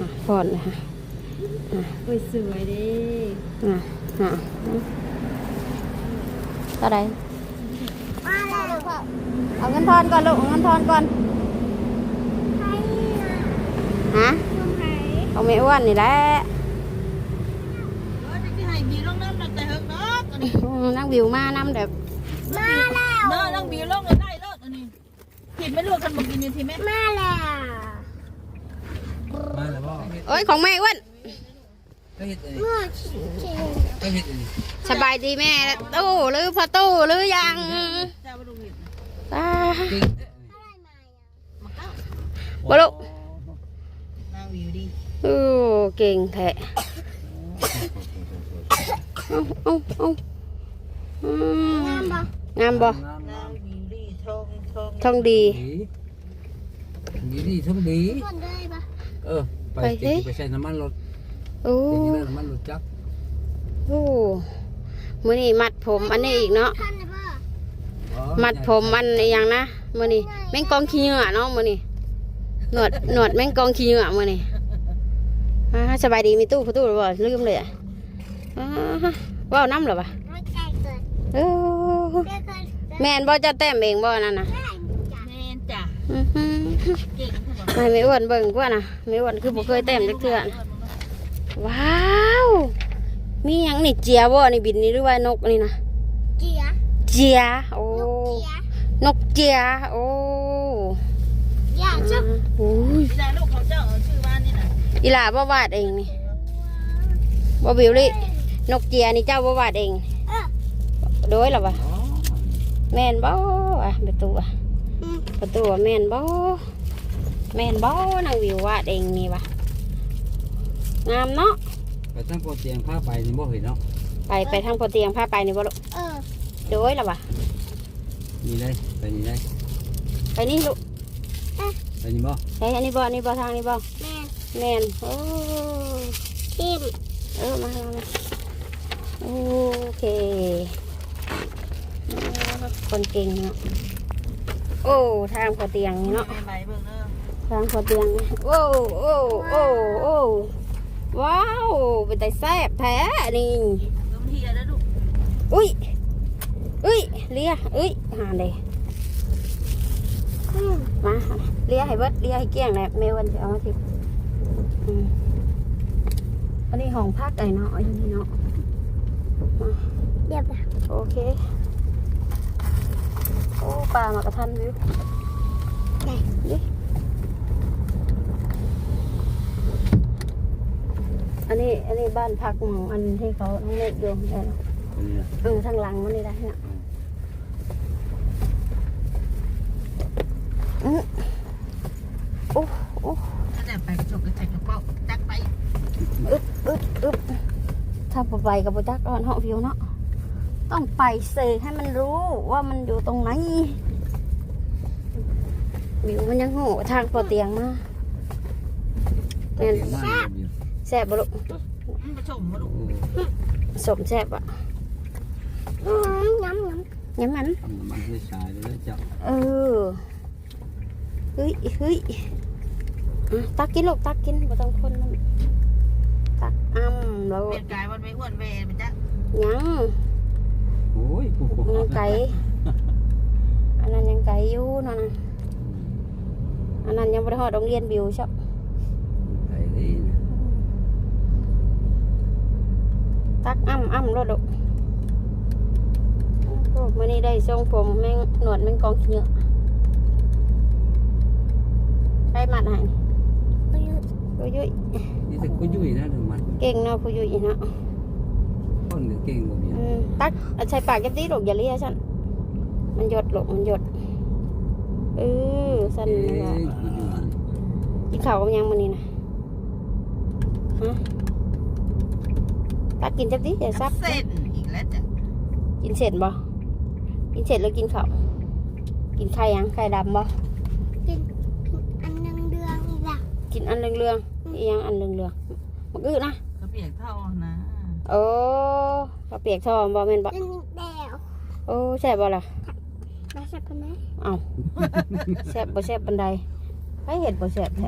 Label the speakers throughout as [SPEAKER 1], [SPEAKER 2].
[SPEAKER 1] อะพอนเลยฮะ
[SPEAKER 2] อุ้ยสวยเดิ
[SPEAKER 1] อะอะเท่าไหร
[SPEAKER 3] มาแล้วพ่อ
[SPEAKER 1] เอาเงินทอนก่อนลูกเอาเงินทอนก่อน
[SPEAKER 3] ใครน่ะ
[SPEAKER 1] ฮะ
[SPEAKER 3] ทำไม
[SPEAKER 1] เอาไม่อ้วนนี่แหละ
[SPEAKER 2] เออจะให้บีลงน้ำหนักแต่เฮิกเนาะอันนี้
[SPEAKER 1] อืมนั่งวิวมาน้ำแบบ
[SPEAKER 3] มาแล้ว
[SPEAKER 2] เนาะต้องบีลงเลยได้แล้วอันนี้ผิดไม่รู้กันบอกกินอยู่ที่แม่
[SPEAKER 3] มาแล้ว
[SPEAKER 4] มา แล้วบ่
[SPEAKER 1] โอ้ยของแม่อ้วน
[SPEAKER 4] ก็เฮ็ดอันนี้
[SPEAKER 3] เมื่อชิชิ
[SPEAKER 4] ก็เฮ็ดอันนี้
[SPEAKER 1] สบายดีแม่ตู้หรือพอตู้หรือยัง
[SPEAKER 2] เจ้าไปดูผิด
[SPEAKER 1] อ่า
[SPEAKER 4] เก่งแท้
[SPEAKER 2] มาเก้า
[SPEAKER 1] บ่ลูก
[SPEAKER 2] นางวิวดี
[SPEAKER 1] โอ้เก่งแท้เอาเอาเอาอืม
[SPEAKER 3] งามปะ
[SPEAKER 1] งามบ่
[SPEAKER 4] งาม
[SPEAKER 2] นางวิวดีทองทอง
[SPEAKER 1] ทองดี
[SPEAKER 4] ดีดีดีทั้งดี
[SPEAKER 3] คนได้ปะ
[SPEAKER 4] เออ ไป
[SPEAKER 1] ไปสิ
[SPEAKER 4] ติดไปใช้น้ำมันรถ
[SPEAKER 1] โอ้
[SPEAKER 4] ติดอยู่ในน้ำมันรถจักร
[SPEAKER 1] โอ้มื้อนี้มัดผมอันนี้อีกเนาะ
[SPEAKER 3] ท่านนะพ่อ
[SPEAKER 4] อ๋อ
[SPEAKER 1] มัดผมอันอหย่างนะมื้อนี้แม่งกองขี้เหงื่อเนาะมื้อนี้หนวดหนวดแม่งกองขี้เหงื่อมื้อนี้อ่าสบายดีมีตู้ประตูหรือบ่ลืมเลยอะอ่าเว้าน้ำเหรอวะ
[SPEAKER 3] ไม่ใจเกิด
[SPEAKER 1] เออ
[SPEAKER 3] เกิดเกิด
[SPEAKER 1] แม่นบ่จะแต้มเองบ่นั่นน่ะ
[SPEAKER 3] ได้จ้ะ
[SPEAKER 2] แม่นจ้ะ
[SPEAKER 1] อื้อหือ
[SPEAKER 2] เก่ง ใช่ปะ
[SPEAKER 1] ให้ไม่อ้วนเบิ่งกว่าน่ะไม่อ้วนคือบ่เคยแต้มจักเทื่อน่ะว้าว มีหยังนี่เจียบ่นี่บินนี่หรือว่านกนี่นะ
[SPEAKER 3] เจีย
[SPEAKER 1] เจียโอ้
[SPEAKER 3] ลูกเจีย
[SPEAKER 1] นกเจียโอ้
[SPEAKER 3] อย่าชุบ
[SPEAKER 1] โอ้ย
[SPEAKER 2] พี่นายลูกเขาเจ้าเอาชื่อบ้านนี่น่ะ
[SPEAKER 1] อีหลาบ่วาดเองนี่บ่บิวลี่นกเจียนี่เจ้าบ่วาดเอง
[SPEAKER 3] เออ
[SPEAKER 1] โดยล่ะวะ
[SPEAKER 4] อ๋อ
[SPEAKER 1] แม่นบ่อะประตูอะ
[SPEAKER 3] อืม
[SPEAKER 1] ประตูอะแม่นบ่ แม่นบ่นางวิววาดเองนี่วะงามเนาะ
[SPEAKER 4] ไปตั้งโปรเตียงผ้าไปนี่บ่เห็นเนาะ
[SPEAKER 1] ไปไปทางพอเตียงพาไปนี่บ่ลูก
[SPEAKER 3] เออ
[SPEAKER 1] โดยล่ะวะ
[SPEAKER 4] นี่เลยไปนี่เลย
[SPEAKER 1] ไปนี่ลูก
[SPEAKER 4] ไปนี่บ่
[SPEAKER 1] ไปอันนี้บ่อันนี้บ่ทางนี้บ่
[SPEAKER 3] แม่
[SPEAKER 1] แม่นโอ้
[SPEAKER 3] ทิม
[SPEAKER 1] เออมามามาโอเคคนเก่งเนาะโอ้ทางพอเตียงนี่เนาะ
[SPEAKER 2] แม่ใบเบิ่งเด้อ
[SPEAKER 1] ทางพอเตียงนี่โอ้โอ้โอ้โอ้ว้าวเป็นแต่แซ่บแท้นี่
[SPEAKER 2] น้ำเฮียแล้วลูก
[SPEAKER 1] อุ้ยอุ้ยเลียอุ้ยหาเลยอืมมาเลียให้เบิดเลียให้เกลี้ยงแหละเมวันจะเอามาทิอืมอันนี้ห้องพักไอ้เนาะอันนี้เนาะ
[SPEAKER 3] เดี๋ยวนะ
[SPEAKER 1] โอเคโอ้ปลามากระทันวิวนี่ อันนี้อันนี้บ้านพักของอันที่เขาต้องเล็กโยมได้เนาะ
[SPEAKER 4] ไปนี่นะ
[SPEAKER 1] เออทางหลังมันนี่ได้เนี่ยอื้อโอ้โอ้
[SPEAKER 2] ถ้าแต่ไปกระจกกระแทกกระเป๋าจักไป
[SPEAKER 1] อึบอึบอึบถ้าบ่ไปกับบ่จักอ่อนเหาะวิวเนาะต้องไปเสกให้มันรู้ว่ามันอยู่ตรงไหนวิวมันยังโหทางพอเตียงมา
[SPEAKER 4] โปรเตียงบ้านเดียว
[SPEAKER 1] แซ่บบ่ลูก
[SPEAKER 2] มันผสมมาลูก
[SPEAKER 4] โอ้
[SPEAKER 1] สมแซ่บอะ
[SPEAKER 3] อืมย้ำย้
[SPEAKER 1] ยังมัน
[SPEAKER 4] ทำน้ำมันไม่ใช้เลยเจ้า
[SPEAKER 1] เออเฮ้ยเฮ้ยอะตักกินลูกตักกินบ่ต้องคนมันตักอ้ำแล้ว
[SPEAKER 2] เป็นกายวันไม่อ้วนเวรมันจัก
[SPEAKER 1] ยัง
[SPEAKER 4] โอ้ยกู
[SPEAKER 1] ยังไก่อันนั้นยังไก่อยู่นั่นน่ะอันนั้นยังบ่ได้ฮอดโรงเรียนบิวชับ
[SPEAKER 4] ไอ้นี่นะ
[SPEAKER 1] ตักอ้ำอ้ำรถดอกโอ้มื่อนี้ได้ทรงผมแม่งหนวดแม่งกองขี้เหยอะได้มัดให้ำ
[SPEAKER 3] ประยุทธ์
[SPEAKER 1] ผู้ยุ้ย
[SPEAKER 4] นี่แต่กูยุ่ยนะถึงมัน
[SPEAKER 1] เก่งเนาะผู้ยุ้ยเนาะ
[SPEAKER 4] คนก็เก่งกว่าเมีย
[SPEAKER 1] อืมตักเอาใช้ปากจับตีลูกอย่าเลียฉันมันหยดลูกมันหยดเออสั่น
[SPEAKER 4] เอ้
[SPEAKER 1] นี่ล่ะ
[SPEAKER 4] ยกูยุ่ย
[SPEAKER 1] กินข้าวกับยังมื้อนี้นะฮะ ตักกินจับตีอย่าซับ
[SPEAKER 2] เส้นอีกแล้วจ้ะ
[SPEAKER 1] กินเสร็จบ่กินเสร็จแล้วกินข้าวกินไข่ยังไข่ดำบ่
[SPEAKER 3] กินอันนึงเดืองอีกละ
[SPEAKER 1] กินอันเรืองๆอีหยังอันเรืองๆมันอึนะ
[SPEAKER 2] เขาเปียกเท่านะ
[SPEAKER 1] โอ้กระเปียกทองบ่แม่นบ่
[SPEAKER 3] กินแดว
[SPEAKER 1] โอ้แซ่บบ่ล่ะ
[SPEAKER 3] มาสักคนไหม
[SPEAKER 1] เอ้าแซ่บบ่แซ่บปานใดให้เห็ดบ่แซ่บแท้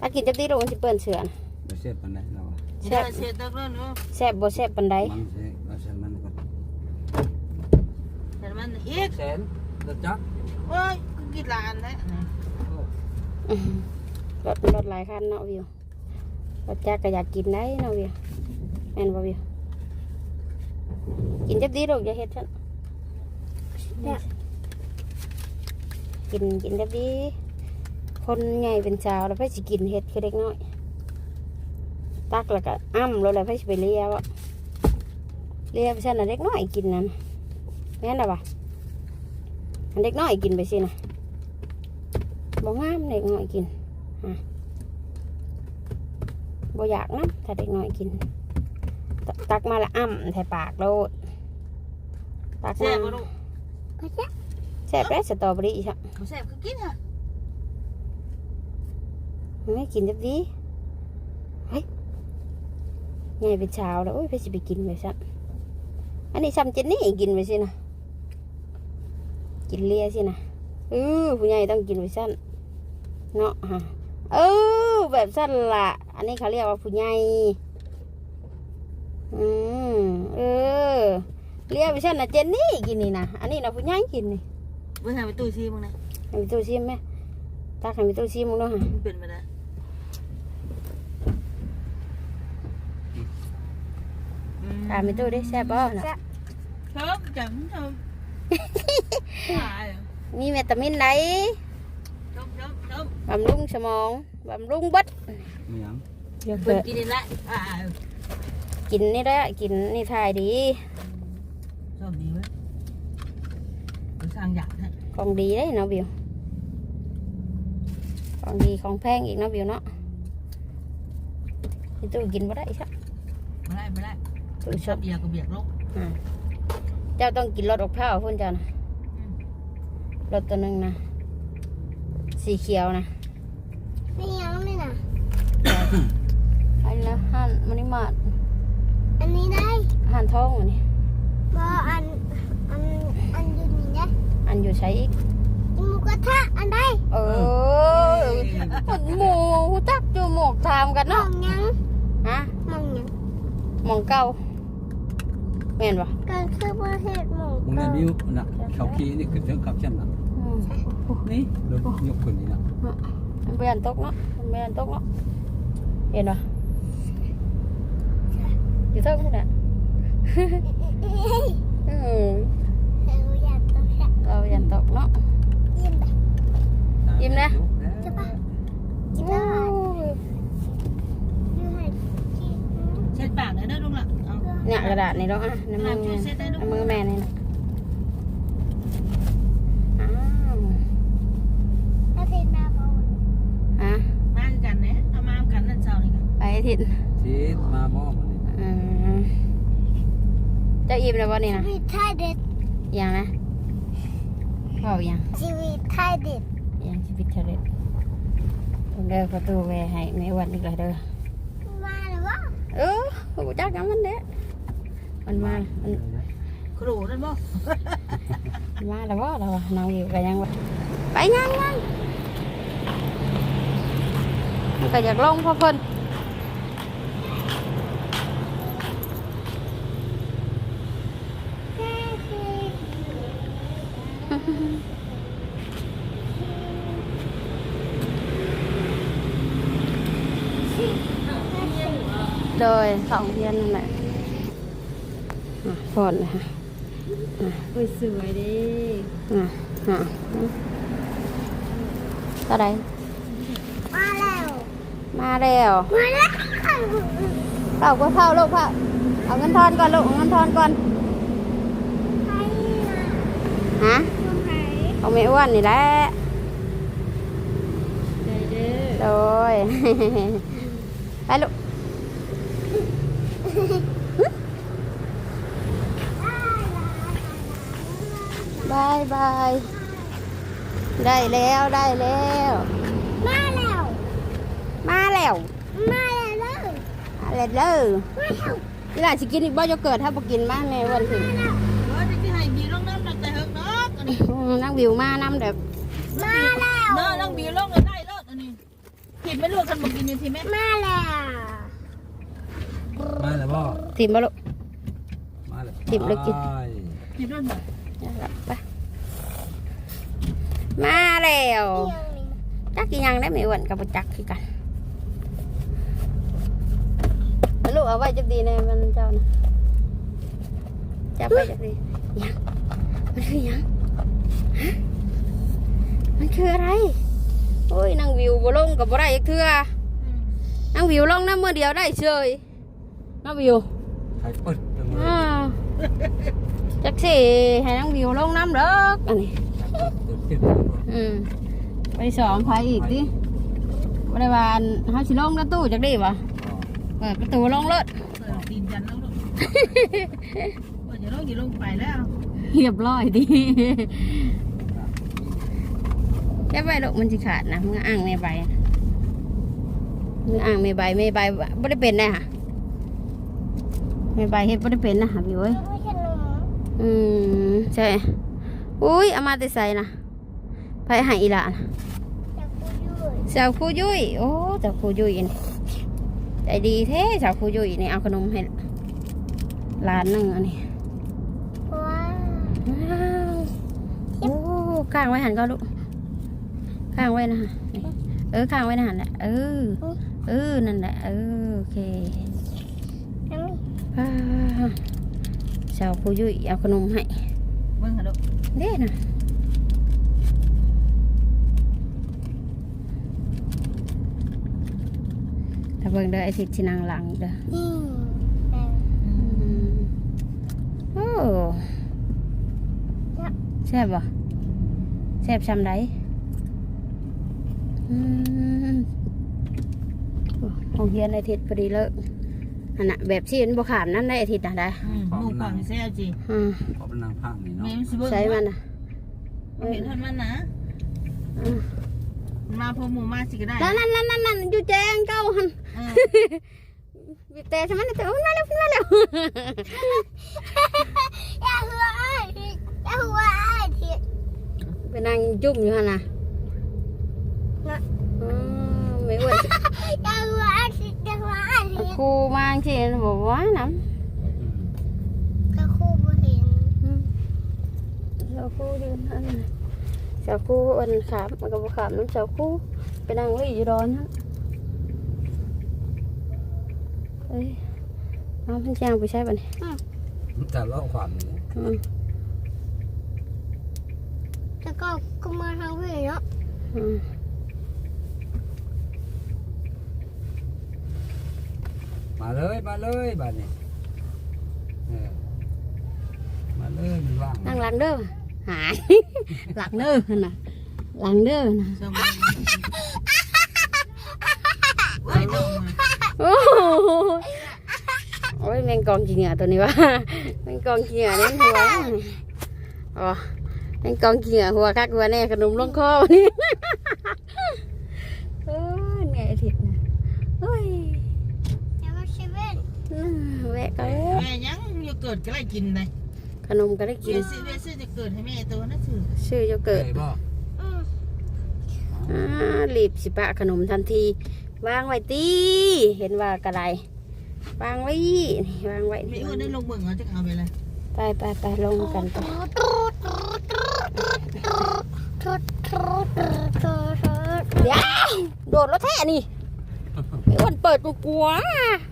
[SPEAKER 1] ตักกินจับดีลูกมันสิเปิ้นเสือนะ
[SPEAKER 4] บ่เสียปานใดเรา อะ
[SPEAKER 2] เสียเสียตะกร้อนเนาะ
[SPEAKER 1] แซ่บบ่แซ่บปานใด
[SPEAKER 4] มันเสียเราเสียมันก่อน
[SPEAKER 2] แต่มันอีก
[SPEAKER 4] แสนรถจักร
[SPEAKER 2] โอ้ยกูกินลานแล้ว
[SPEAKER 1] อื้อหือรถรถหลายคันเนาะวิวรถจักรก็อยากกินได้เนาะวิวแม่นบ่วิวกินจับดีลูกอย่าเฮ็ดฉันกินกินจับดีคนใหญ่เป็นสาวแล้วไผสิกินเฮ็ดคือเด็กน้อย ตักแล้วก็อ้ำแล้วแล้วไผสิไปเลี้ยวะเลี้ยไปซั่นน่ะเด็กน้อยกินนั่นแม่นล่ะบ่อันเด็กน้อยกินไปสินะบ่งามเด็กน้อยกินฮะบ่อยากนะถ้าเด็กน้อยกินตตักมาละอ้ำใส่ปากโลดตัก
[SPEAKER 2] แซ่
[SPEAKER 1] มา
[SPEAKER 2] บบ่ลูก
[SPEAKER 3] ก็จะ
[SPEAKER 1] แซ่บแล้วสตรอเบอรี่ใช่
[SPEAKER 2] เขาแซ่บก็กินฮะ
[SPEAKER 1] ไม่กินจับดีเฮ้ย ไงเป็นเช้าแล้วโอ้ยไปสิไปกินไปซะอันนี้ซ้ำเจนนี่กินไปสินะกินเลียสินะเออผู้ใหญ่ต้องกินไปสั้นเนาะฮะเออแบบสั้นละอันนี้เขาเรียกว่าผู้ใหญ่อืมเออเลียไปสั้นนะเจนนี่กินนี่นะอันนี้นะผู้ใหญ่กินนี่
[SPEAKER 2] เบิ่งให้ไปตู้ซีมึงนะ
[SPEAKER 1] ให้มีตู้ชิมไหมตักให้มีตู้ชิมมึงด้วยฮะ
[SPEAKER 2] มันเป็นไปได้
[SPEAKER 1] ถามมีตู้ดิแซ่บบ่น่ะ
[SPEAKER 2] ชอบจังชอบหาย
[SPEAKER 1] มีวิตามินไหน
[SPEAKER 2] ชอบชอบชอบบำ
[SPEAKER 1] รุงสมอง บำรุงเบัด
[SPEAKER 4] มีหยัง
[SPEAKER 1] เดี๋ยว
[SPEAKER 2] เพิ่
[SPEAKER 1] เปิ
[SPEAKER 2] น
[SPEAKER 1] ด
[SPEAKER 2] กินนี่ละอ่า
[SPEAKER 1] กินนี่แหละกินนี่ทายดี
[SPEAKER 2] ชอบดีเว้ยกูสร้างอยากฮะ
[SPEAKER 1] ของดีได้เนาะบิว ของดีของแพงอีกเนาะบิวเนาะพี่ตู้กินบ่ได้สัก
[SPEAKER 2] ไม่ได้ ไม่ได้
[SPEAKER 1] ตู้ช
[SPEAKER 2] ช
[SPEAKER 1] อ
[SPEAKER 2] อบบเบียร์ก็เบียร์ลง
[SPEAKER 1] เจ้าต้องกินรสอกเท้าพุ่นจ้านะรสตัวหนึงนะ สีเขียวนะ
[SPEAKER 3] ไม่ยังเลยนะ
[SPEAKER 1] อันนี้นะห่านมันนี่มาด
[SPEAKER 3] อันนี้ได้
[SPEAKER 1] ห่านทองอันนี้
[SPEAKER 3] บออัน อัน อันอยู่นี่ได้
[SPEAKER 1] อันอยู่ใช้อีก
[SPEAKER 3] หมูกระทะอันได้
[SPEAKER 1] เออหมูตักจูหมกทามกัน
[SPEAKER 3] มอ
[SPEAKER 1] เนาะ
[SPEAKER 3] งยัง
[SPEAKER 1] ฮะ
[SPEAKER 3] มองยัง
[SPEAKER 1] หมองเก่า แม่นปะ
[SPEAKER 3] ก็คือประเทศหมู
[SPEAKER 4] มึงได้บิวน่ะเขาขี่นี่คือเรื่องกับฉันน่ะ
[SPEAKER 1] อืม
[SPEAKER 4] นี่รถยกคนนี้น่ะ
[SPEAKER 1] มันเบียนตกเนาะมันเบียนตกเนาะเห็นปะอยู่เท่าไหร่ะอืม
[SPEAKER 3] เอออยากต้องแซ่บ
[SPEAKER 1] เรายันตกเนาะ
[SPEAKER 3] ยิ้มไป
[SPEAKER 1] ยิ้มนะ
[SPEAKER 3] ใช่ปะยิ้มแล้วดูให้กิน
[SPEAKER 2] เช็ดปากเลยนะลุงละ เอา
[SPEAKER 1] เนี่ยกระดาษนี่เนาะอะน้ำมือแม่น้ำมือแม่นี่นะอ้าว
[SPEAKER 3] ประเทศนาโบ
[SPEAKER 1] อะ
[SPEAKER 2] มากันเนี่ยเอามากันนั่นเช้านี่กัน
[SPEAKER 1] ไปทิศ
[SPEAKER 4] ชีดมาบ่มันนี่
[SPEAKER 1] อืมเจะอิ่มแล้วบ่นี่
[SPEAKER 3] ชี
[SPEAKER 1] นะ
[SPEAKER 3] วิตไทยเด็ด
[SPEAKER 1] ยังนะเบายัง
[SPEAKER 3] ชีวิตไทยเด็ด
[SPEAKER 1] ยังชีวิตเทเลตต้องเดินประตูไปให้แม่วันอีกแล้วเด้อ
[SPEAKER 3] มาหรือวะ
[SPEAKER 1] เออหูจักกันมันเด้ มันมามัน
[SPEAKER 2] ครูนั่นบ่
[SPEAKER 1] มันมาแล้วว่าเราอะน้องอยู่ไปยังวะไปยังยังมันก็อยากลงพ่อเพิ่นโดยสองเทียนนั่นแหละอะ พอดเลยค่ะ
[SPEAKER 2] อุ้ยสวยดิ
[SPEAKER 1] อะอะเท่าไหร
[SPEAKER 3] มาแล้ว
[SPEAKER 1] มาแล้ว
[SPEAKER 3] มาแล้ว
[SPEAKER 1] เผาก็เผาลูกเผาเอาเงินทอนก่อนลูกเอาเงินทอนก่อน
[SPEAKER 3] ใครนะ
[SPEAKER 1] ฮะ
[SPEAKER 3] คนไหน
[SPEAKER 1] เอาไม่อ้วนนี่แหละ
[SPEAKER 2] ใจเด้อ
[SPEAKER 1] โดยไปลูก บายบาย ได้แล้วได้แล้ว
[SPEAKER 3] มาแล้ว
[SPEAKER 1] มาแล้ว
[SPEAKER 3] มาแล้วเลย
[SPEAKER 1] มาแล้วเด้อ
[SPEAKER 3] มาแล้ว
[SPEAKER 1] นี่หลานสิกินอีกบ่จะเกิดถ้าบ่กินบ้านแม่อ้วันถึง
[SPEAKER 2] เออจะที่ให้บีลงน้ำหนักแต่เฮิกดอกอันนี้
[SPEAKER 1] นั่งวิวมาน้ำแบบ
[SPEAKER 3] มาแล้ว
[SPEAKER 2] เนาะน้องบีลงเลยได้รถอันนี้เห็บไม่รู้คันบอกกินอยู่ที่แม่
[SPEAKER 3] มาแล้ว
[SPEAKER 4] มาแล้วบ่
[SPEAKER 1] ทีมบ่ลูก
[SPEAKER 4] มาแล้ว
[SPEAKER 1] ทิ่มเลยกิน
[SPEAKER 4] ไป
[SPEAKER 2] กิ นด้วยบ่
[SPEAKER 1] ไปมาแล้ว
[SPEAKER 3] เที่ยงนี้
[SPEAKER 1] จักกี่ยังได้ไม่อ้วนกับบ่จักคือกันลูกเอาไว้จักดีในมันเจ้านะจับไว้จักดียังมันคือยังฮะมันคืออะไรโอ้ยนางวิวบ่ลงกับบ่ได้อีกเทื่อนางวิวลงน้ำมือเดียวได้เฉยนางวิว
[SPEAKER 4] ใครเปิดจังเลย
[SPEAKER 1] อ่า จักสิให้นางวิวลงน้ำเด้ออันนี้
[SPEAKER 4] เปิดเปิดขึ้น
[SPEAKER 1] อืมไปสองไผอีกดิบริวารเฮาสิลงประตูจักดีปะเปิดประตูลงรถ
[SPEAKER 2] เปิดตีนจันแล้วลูกเปิดอย่าลงอย่าลงไปแล้ว
[SPEAKER 1] เรียบร้อยดิแค่ใบลูกมันสิขาดนะมึงอ่างไม่ใบมึงอ่างไม่ใบไม่ใบไม่ได้เป็นได้ค่ะไม่ใบเฮ็ดไม่ได้เป็นนะฮะพี่เว้ย
[SPEAKER 3] ไม่ขนม
[SPEAKER 1] อืมใช่อุ้ยเอามาแต่ใส่นะไปใหายอีหละนะ
[SPEAKER 3] จากกูยุ่ย
[SPEAKER 1] สาวครูยุ้ยโอ้สาวครูยุ้ยนี่ใจดีแท้สาวครูยุ้ยนี่เอาขนมให้ร้านหนึงอันนี้
[SPEAKER 3] ว้าว
[SPEAKER 1] ว้าวโอ้ข้างไว้หันก็ลูกข้างไว้นะฮะนี่เออข้างไว้นะหันแหละเออเออนั่นแหละเออโอเค
[SPEAKER 3] น้ำมี
[SPEAKER 1] ว้าว สาวครูยุ้ยเอาขนมให้
[SPEAKER 2] เบิ่งหาลูก
[SPEAKER 1] เด้นะถ้าเบิ่งเด้อไอทิศที่นางหลังเด้อ
[SPEAKER 3] นี่
[SPEAKER 1] อืมโอ้แซ่บบ่แซ่บชำไดอืมโอ้โรงเรียนไอทิศพอดีเลิก อันน่ะแบบที่มันบ่ขามนั่นได้ไอทิศนะได้
[SPEAKER 2] อืมหมูก่อนแซ่บจี
[SPEAKER 1] อืม
[SPEAKER 4] ขอเป็นนางพังนี่เนาะ
[SPEAKER 2] แม่มันสิเบิ่ง
[SPEAKER 1] ใช้มันนะ
[SPEAKER 2] เห็นท่านมันนะ
[SPEAKER 1] อืม
[SPEAKER 2] มันมาพอหมูมาสิก็ได้
[SPEAKER 1] นั่นนั่นนั่นนั่นอยู่แจงเก้าหัน
[SPEAKER 2] เออ
[SPEAKER 1] บีบแต่ใช่ไหมแต่โอ้ยมาเร็วมาเร็ว
[SPEAKER 3] อย่าหัวไอ้ายทิศอย่าหัวไอ้ายทิศ
[SPEAKER 1] ไปนั่งจุ่มอยู่หันน่ะอืมไม่อ้วนสิ
[SPEAKER 3] อย่าหัวไอ้ายทิศอย่าหัวไอ้ายทิศ
[SPEAKER 1] ครูมาจริงๆบอกว่าน้
[SPEAKER 3] กระคูบ่เห็นำ
[SPEAKER 1] อืมเสาครูดีนั่นน่ะเสาครูอันขามมันก็บขามน้ำเสาครูไปนั่งไว้อยู่ดอนนั่นเอ้ยเอาเพิ่นจ้างไปใช้ป่ะเนี่ย
[SPEAKER 4] แต่เล่าความนี่
[SPEAKER 1] อืม
[SPEAKER 3] แล้วก็ก็มาทางพี่เนาะ
[SPEAKER 1] อืม
[SPEAKER 4] มาเลยมาเลยบ้านนี้เออมาเลยมันว่าง
[SPEAKER 1] นั่งหลังเด้อหาย หลังเด้อนั่นน่ะหลังเด้อน่ะ
[SPEAKER 2] สมองไว้ตรงมา
[SPEAKER 1] โอ้โหโอ้ยแมงกองขี้เหงื่อตัวนี้วะแมงกองขี้เหงื่อเน้นหัวอ๋อแมงกองขี้เหงื่อหัวคักหัวแน่ขนมลงคอวันนี้ เออไงไอ้ทิศนะเฮ้ย
[SPEAKER 3] จะมาเซเว่น
[SPEAKER 1] น่าแวะก็
[SPEAKER 2] แม่ยังโย เกิร์ตก็ได้กินเลย
[SPEAKER 1] ขนมก็ได้กิ
[SPEAKER 2] เวี
[SPEAKER 1] น
[SPEAKER 2] ยซื้อเวียซื้อจะเกิดให้แม่ตัวนั่นถือ
[SPEAKER 1] ชื่อโยเกิร์ต
[SPEAKER 4] เคยบ่
[SPEAKER 3] อืม
[SPEAKER 1] อ่ารีบสิปะขนมทันที วางไว้ตีเห็นว่ากระไรวางไว้นี่วางไว้
[SPEAKER 2] ไม่
[SPEAKER 1] นี่
[SPEAKER 2] อ้วนได้ลงเบิ่งเอาจะเอาไปเลย
[SPEAKER 1] ไปไปไปลงกันไป
[SPEAKER 3] ทุดทุดทุดทุดทุด
[SPEAKER 1] เดี๋ยวโดดรถแท้นี่ไม่อ้วนเปิดกูกลัว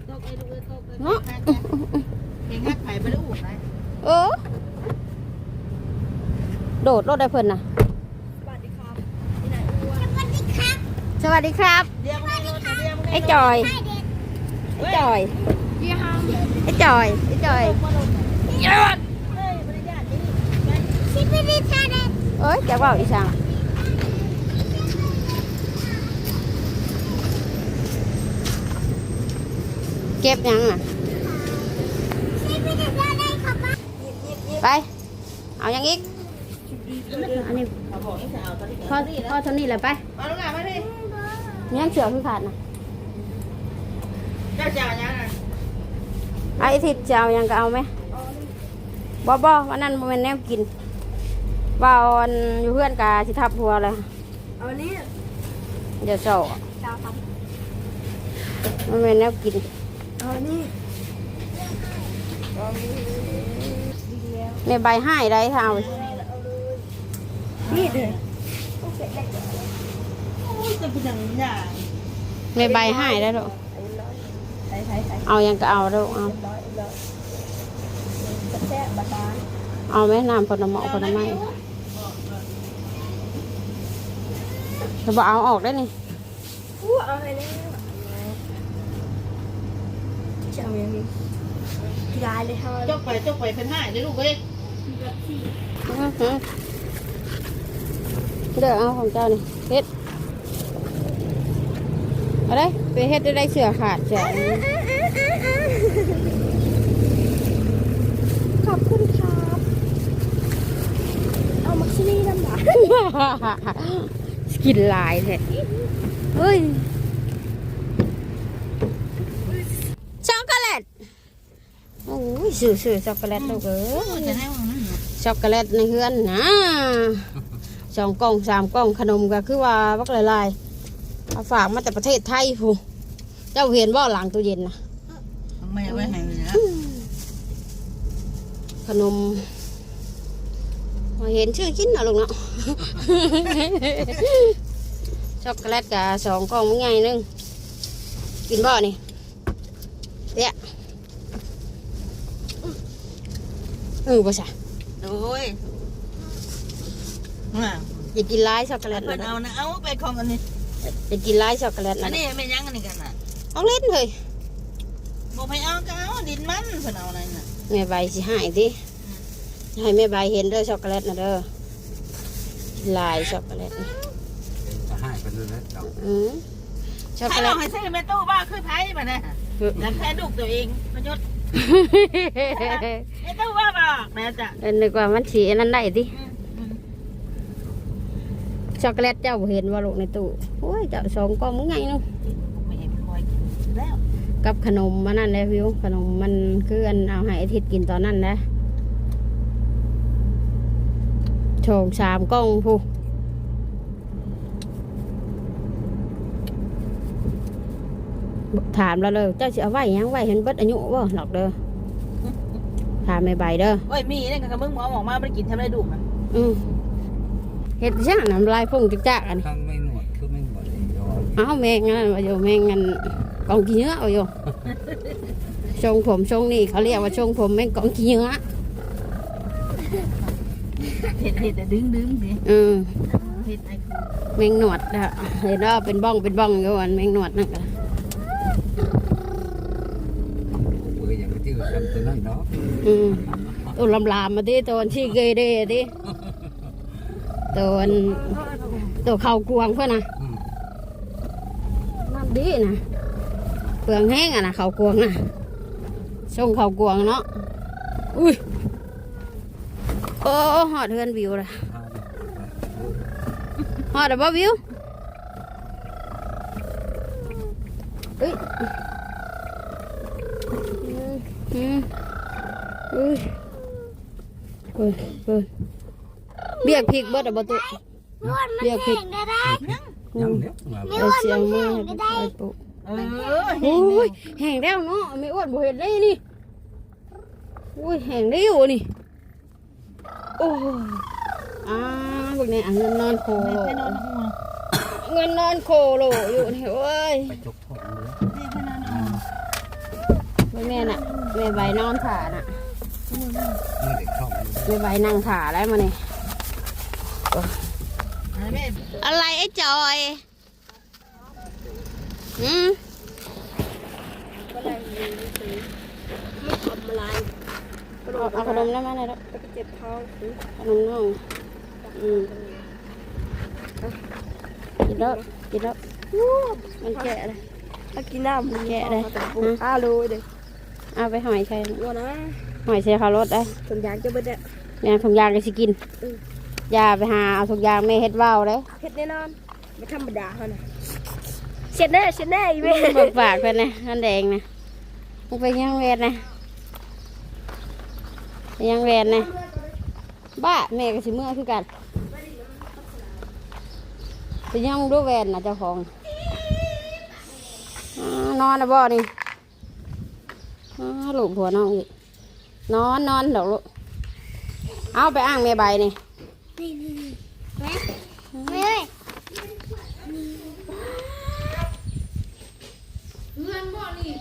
[SPEAKER 2] โต๊ะไอ้ลูกเอ้ยโต๊ะไอ้
[SPEAKER 1] เนาะ
[SPEAKER 2] เก่ งงัดไผ่ไปแล้วอุ่นไหม
[SPEAKER 1] เออ โดดรถได้เพิ่นนะ
[SPEAKER 2] สวัสดีครับที่ไหนอ้วน
[SPEAKER 3] สวัสดีครับ
[SPEAKER 1] สวัสดีครับ
[SPEAKER 2] เรียกไม่รถเรียกไม่
[SPEAKER 1] ไอ้จอย
[SPEAKER 3] ให้เด็ก
[SPEAKER 1] ไอ้จอย
[SPEAKER 3] ยี่ห้อ
[SPEAKER 1] ไอ้จอย ไอ้จอย
[SPEAKER 2] ยอดเฮ้ยบริญาตนี่ไป
[SPEAKER 3] ชิบิดิชาเด็ก
[SPEAKER 1] เอ้ยแกว่าอีช่างเก็บยังอะ ไป เอายังอีกอันนี้
[SPEAKER 2] เขาบอกให้จะเอาตอนนี้
[SPEAKER 1] พอพอเท่านี้แหละไป
[SPEAKER 2] มาลูกหลานมาดิ
[SPEAKER 1] ยังเสือคือขาดนะ
[SPEAKER 2] เจ้าจ่ายังอะ
[SPEAKER 1] ไอ้ทิศจะเอายังก็เอาไหมบอบอวันนั้นมันเป็นแนวกินว่าเอาอันอยู่เพื่อนกาสิทับหัวเลย
[SPEAKER 3] เอานี้
[SPEAKER 1] เดี๋ยวโซ่
[SPEAKER 3] ดาวครับ
[SPEAKER 1] มันเป็นแนวกิน
[SPEAKER 3] เอานี่
[SPEAKER 1] แม่ใบให้ได้เท่า
[SPEAKER 3] นี่เด้อ
[SPEAKER 2] โอ้ยจะเป็นอย่างนี้
[SPEAKER 1] แม่ใบให้ได้หรอ
[SPEAKER 3] ใส่ใส่ใส่
[SPEAKER 1] เอายังก็เอาเด้อเอา
[SPEAKER 3] ร้อยร้อยแซ่บๆบาบาน
[SPEAKER 1] เอาแม่น้ำผลไม้ผลไม้จะบอกเอาออกได้นี่
[SPEAKER 3] อู้เอาให้แล้วจะเอาอย่างนี้ กีฬาเลยเท่า
[SPEAKER 2] จกไปจกไปเป็นห้าเดี๋ยวลูกเอ้ย
[SPEAKER 1] อื้อหือเด้อเอาของเจ้านี่เฮ็ดเอาได้ไปเฮ็ดได้ได้เสือขาดเสือ
[SPEAKER 3] ขอบคุณครับ เอามักซิลี่ลำบาก
[SPEAKER 1] กินหลายแท้เฮ้ยช็อกโกแลตโอ้ย ซื้อซื้อช็อกโกแลตลูกเอ้
[SPEAKER 2] โอ้
[SPEAKER 1] ย
[SPEAKER 2] จะให้มัน
[SPEAKER 1] ช็อกโกแลตในเฮือนนะสองกล่องสามกล่องขนมก็คือว่าบักหลายๆเอาฝากมาจากประเทศไทยพูนเจ้าเห็นบ่หลังตู้เย็นนะ
[SPEAKER 2] แม่ไว้ให้นะ
[SPEAKER 1] ขนมเห็นชื่อกินนะลูกเนาะช็อกโกแลตกับสองกล่องมันใหญ่หนึงกินบ่นี่เดี๋ยว เออบ่ใช่
[SPEAKER 2] โอ้ยน่ะ
[SPEAKER 1] อย่ากินร้ายช็อกโกแลต
[SPEAKER 2] เพิ่น
[SPEAKER 1] นะ
[SPEAKER 2] เอานะเอาไปของอันนี้
[SPEAKER 1] อย่ากินร้ายช็อกโกแลต
[SPEAKER 2] อั
[SPEAKER 1] นะ
[SPEAKER 2] นนี้ไม่ยั้งอันนี้กันน่ะ
[SPEAKER 1] เอาเล่นเลย
[SPEAKER 2] บ่ไปเอาก็เอาดินมันเพิ่นเอาอะไรน่ะ
[SPEAKER 1] แม่ใบสิหายดิให้แม่ใบเห็นเด้อช็อกโกแลตนะเด้อกินลายช็อกโกแลตนี่
[SPEAKER 4] จะให้ไปเลยนะเจ้า
[SPEAKER 1] อืมช็อกโก
[SPEAKER 2] ให้
[SPEAKER 1] แล
[SPEAKER 2] เรา
[SPEAKER 1] ต
[SPEAKER 2] ให้ใส่แม่ตู้บ้าคือไผมาเนี่ยแล้วแค่ลูกตัวเองประยุทธ์ แม่ตู้บ้าบอกแม่จ้ะ
[SPEAKER 1] เออนึกว่ามันสีอันนั้นได้ดิช็อกโกแลตเจ้าเห็นว่าลูกในตู้โอ้ยเจ้าสองกล่องมึงไงนึง
[SPEAKER 2] ไม่เห็นคอยกินแล้ว
[SPEAKER 1] กับขนมมันนั่นแหละวิวขนมมันคืออันเอาให้อาทิตย์กินตอนนั้นนะโชงสามกล่องผู้ ถามแล้วเลยเจ้าจะเอาไว้หยังไว้เห็นเบิดอายุบ่หรอกเด้อถามไม่ใบเด้อ
[SPEAKER 2] โอ้ยมีนี่กับมึงหมอบอกมาไม่ได้กินทำไรดุมัน
[SPEAKER 1] อืมเห็ดช่างน้ำลายพุ่งจิกจักอันนี้
[SPEAKER 4] ข้างไม่หนวดคือไม่หนวดเลยยอด
[SPEAKER 1] เอ้าแมงงั้นว่าอยู่แมงงั้นกองขี้เนื้อเอาอยู่ทรงผมทรงนี่เขาเรียกว่าทรงผมแมงกองขี้เนื้อ
[SPEAKER 2] เห็ดเห็ดแต่ดึงดึงสิ
[SPEAKER 1] อืม
[SPEAKER 2] เห็ดไอ้คือ
[SPEAKER 1] แมงหนวดอะเห็นว่าเป็นบ้องเป็นบ้องอยู่อันแมงหนวดนั่นก็
[SPEAKER 4] เบื่ออย่างที่เราทำตัวนั้นเนาะ
[SPEAKER 1] อืมตัวลำลามมาดิตัวที่เกยเดดิตัวอันตัวเข่ากวงเพื่อนนะ
[SPEAKER 4] อืม
[SPEAKER 1] นั่นดีนะเปลืองแห้งอะนะเขากวงนะส่งเขากวงเนาะอุ้ยโอ้หอดเทือนวิวเลยหอดแต่บ่วิวเอ้ยอืมอืมอุ้ย เปิดเปิดเบียกพริกเบิดอะบ่ตุ
[SPEAKER 3] นวดมัน
[SPEAKER 1] เบียกพริก
[SPEAKER 3] แห้งได้ได้
[SPEAKER 4] ยังเนี้ยมา
[SPEAKER 1] เอาเสียงมือให้ไปปุ
[SPEAKER 2] เออ
[SPEAKER 1] โอ้ยแห้งแล้วเนาะไม่อ้วนบ่เห็นได้นี่โอ้ยแห้งได้อยู่นี่โอ้ยอ่าพวกนี้อะเงินนอนโคโล
[SPEAKER 2] ไปนอนหู
[SPEAKER 1] เงินนอนโคโลอยู่นี่โอ้ย
[SPEAKER 4] ไปจกทองเลย
[SPEAKER 2] นี่ไปนอนหู
[SPEAKER 1] พวกแม่น่ะแม่ใบนอนถ่าน่ะ
[SPEAKER 4] เมื่อเด็กช่องเลย
[SPEAKER 1] แม่ใบนั่งถ่าแล้วมานี่
[SPEAKER 2] แม่
[SPEAKER 1] อะไรไอ้จอยอืม
[SPEAKER 3] ไม่ทำอะไร
[SPEAKER 1] เอาเอาขนมน้ำมันหน่อยแล้ว
[SPEAKER 3] ก็เจ็บท้อง
[SPEAKER 1] ขนมน้องอืมเอากินแล้วกินแล้วมันแกะเลย
[SPEAKER 3] ถ้ากินน้ำ
[SPEAKER 1] แกะเลย
[SPEAKER 3] อ้าวเลยเด็ก
[SPEAKER 1] เอาไปหอยใส่
[SPEAKER 3] วัวนะ
[SPEAKER 1] หอยใส่ข้าวรถได้
[SPEAKER 3] ส่วนยางจะเบิดเนี่ย
[SPEAKER 1] แม่ถุงยางก็สิกิน
[SPEAKER 3] อืม
[SPEAKER 1] อย่าไปหาเอาถุงยางแม่เฮ็ดว่าวเลย
[SPEAKER 3] เผ็ดแน่นอนไม่ธรรมดาเขานะเช็ดแน่เช็ดแน่อีเว้ย
[SPEAKER 1] เบิกปากเพิ่นนะนั่นแดงนะมึงไปยังเวรนะไปยังเวรนะบ้าแม่ก็สิเมื่อคือกันไปยังดูเวรนะเจ้าของอ่าานอนนะบ่นี่อ้าลูกผัวน้องอีก นอนนอนเดี๋ยวลูกเอาไปอ้างเมียใบนี่
[SPEAKER 3] แม่แม่
[SPEAKER 5] เงินบ่นี่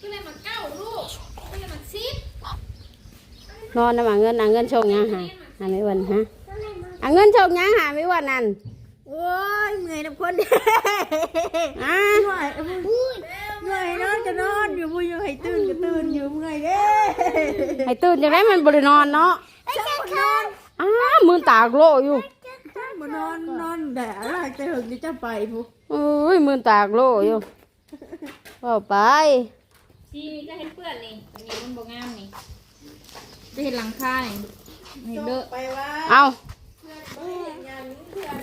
[SPEAKER 5] ก็เลยมาเก้าลูกก็เลยมาซิป
[SPEAKER 1] นอนนะมาเงินอะเงินชงยังหาหาไม่วันฮะอะเงินชงยังหาไม่วันนั่น
[SPEAKER 2] โอ้ยเมื่อยน้ำคน
[SPEAKER 1] อะ
[SPEAKER 2] เหนื่อยเหนื่อยนอนก็นอนอยู่บุยให้ตื่นก็ตื่นอยู่เมื่อยเด้
[SPEAKER 1] ให้ตื่นจะได้มันบรินอนเนาะอ้ามือตากโลอยู่
[SPEAKER 2] มานอนนอนแดดอะไรจะหึงจะจะไปผู้
[SPEAKER 1] โอ้ยมือตากโลอยู่เอาไป
[SPEAKER 5] ทีนี้ก็เห็นเพื่อนนี่อันนี้มันบ่งามนี่จะเห็นหลังคานี่นี่เด้อ
[SPEAKER 2] ไปว่า
[SPEAKER 1] เอา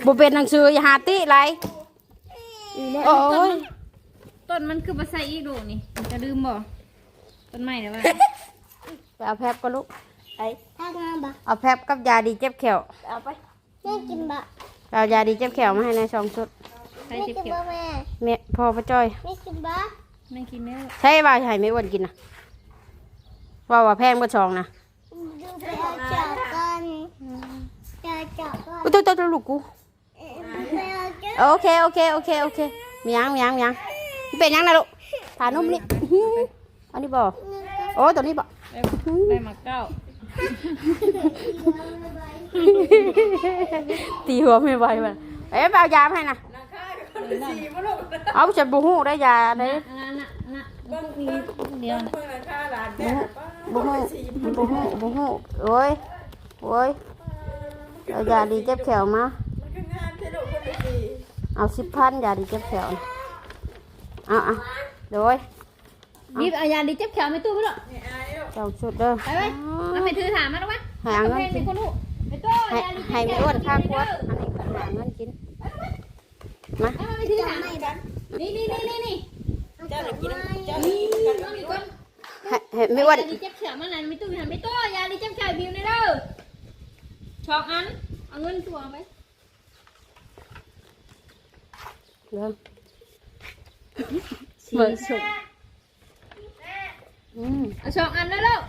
[SPEAKER 1] บุเป็นหนังสืออย่าหาติไรโอ้ย
[SPEAKER 5] ต้นมันคือมาใส่อีกลูกนี่จะลืมบ่ต้นไม้เดี๋ยวว่า
[SPEAKER 1] ไปเอาแพบก็ลูก
[SPEAKER 3] ไปทางานบ่
[SPEAKER 1] เอาแพบกับยาดีเจ็บแขว
[SPEAKER 3] เอาไปแม่กินบ่
[SPEAKER 1] เอายาดีเจ็บแขวมาให้ในสองชุด
[SPEAKER 5] ใส่
[SPEAKER 3] แม่
[SPEAKER 5] เจ็บ
[SPEAKER 3] กิน
[SPEAKER 5] เขียว
[SPEAKER 3] บ่แม่
[SPEAKER 1] เมียพ่อพระจ้อย
[SPEAKER 3] แม่กินบ่
[SPEAKER 5] ไม่กินแล้ว
[SPEAKER 1] ใช่ว่าให้ไม่อ้วนกินนะว่าว่าแพงก็ชองนะ
[SPEAKER 3] ดูไปเอาเจาะกันเจาะเจาะกัน
[SPEAKER 1] อุ้ยตัวตัวตัวลูกกู
[SPEAKER 3] เอ่อดูไปเอาเจาะ
[SPEAKER 1] โอเคโอเคโอเคโอเคมียังมียังมียังมัน เป็นยังนะลูกผ่านุ่มนี่อื้อหืออันนี้บอกโอ้ตัวนี้บอก
[SPEAKER 5] ได้ได้มาเก้า
[SPEAKER 1] ตีหัวไม่ไหวว่ะเอ๊ะไปเอายามาให้นะเอาจะบูฮูได้ยาได้
[SPEAKER 5] อันนั้นน่ะอันน่ะเดียวน่ะ
[SPEAKER 2] เมื่อราคาหลานแดด
[SPEAKER 1] บูฮูบูฮูบูฮูโอ้ยโอ้ยเอายาดีเจ็บแขวมา
[SPEAKER 2] มันก็งานใช่ลูกคนดี
[SPEAKER 1] เอาสิบพันยาดีเจ็บแขวน่ะ เอาเอาโดย
[SPEAKER 5] รีบเอายาดีเจ็บแขวไม่ตู้ไปหรอก
[SPEAKER 2] นี่อายลูก
[SPEAKER 1] เจ้าชุดเด้อ
[SPEAKER 5] ไปไปเอาไปถือถามมาแล้ววะ
[SPEAKER 1] หาเงิน
[SPEAKER 5] เพลง
[SPEAKER 1] กิ
[SPEAKER 5] เป็น
[SPEAKER 1] น
[SPEAKER 5] คนหูไปตู้
[SPEAKER 1] ให้
[SPEAKER 5] ยาดี
[SPEAKER 1] ให้
[SPEAKER 5] เจ็บแข
[SPEAKER 1] ไม่
[SPEAKER 5] ว
[SPEAKER 1] อ้วนข้างขวด
[SPEAKER 5] กิน
[SPEAKER 1] อันนี้ก็หาเงินกินมา
[SPEAKER 5] เอาไปถือถามนี่นี่นี่นี่นี่
[SPEAKER 2] เจ้าหนูกินเจ้า
[SPEAKER 5] นี่ต้องมีคน
[SPEAKER 1] ให้ให้ไม่อ้วน
[SPEAKER 5] ยาดีเจ็บแขวมันนั่นไม่ตู้ทำไม่ตู้ยาดีเจ็บแขวบิวนี่เด้อชอกอันเอาเงินชัวร์ไป
[SPEAKER 1] เด้อ เบิกสุดอืม
[SPEAKER 5] เอาชอกอันแล้วลูก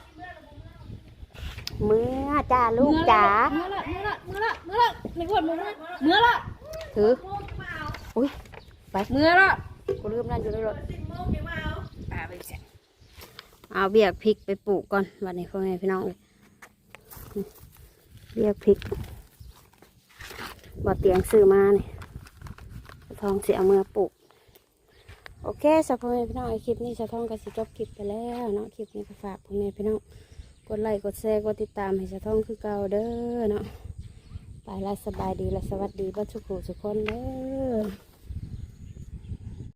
[SPEAKER 1] มือจ้าลูกจ๋า
[SPEAKER 5] เมื่อละเมื่อละเมื่อละเมื่อละไม่กดมือละเมื่อละ
[SPEAKER 1] ถืออุ้ยไป
[SPEAKER 5] เมื่อละ
[SPEAKER 1] กูลืมนั่นอยู่ในรถ
[SPEAKER 2] สิบโมงเดี๋ยวมาเอาป่าไปแจก
[SPEAKER 1] เอาเบียกพริกไปปลูกก่อนวันนี้พ่อแม่พี่น้องเลยเบียกพริกบ่เตียงซื้อมานี่ทองเสียเมื่อปลูก โอเคสำหรับพ่อแม่พี่น้องไอคลิปนี้สะท่องก็สิจบคลิปไปแล้วเนาะคลิปนี้ก็ฝากพ่อแม่พี่น้องกดไลค์กดแชร์กดติดตามให้สะท่องคือเก่าเด้อเนาะไปแล้วสบายดีและสวัสดีบ้านทุกูทุกคนเด้อ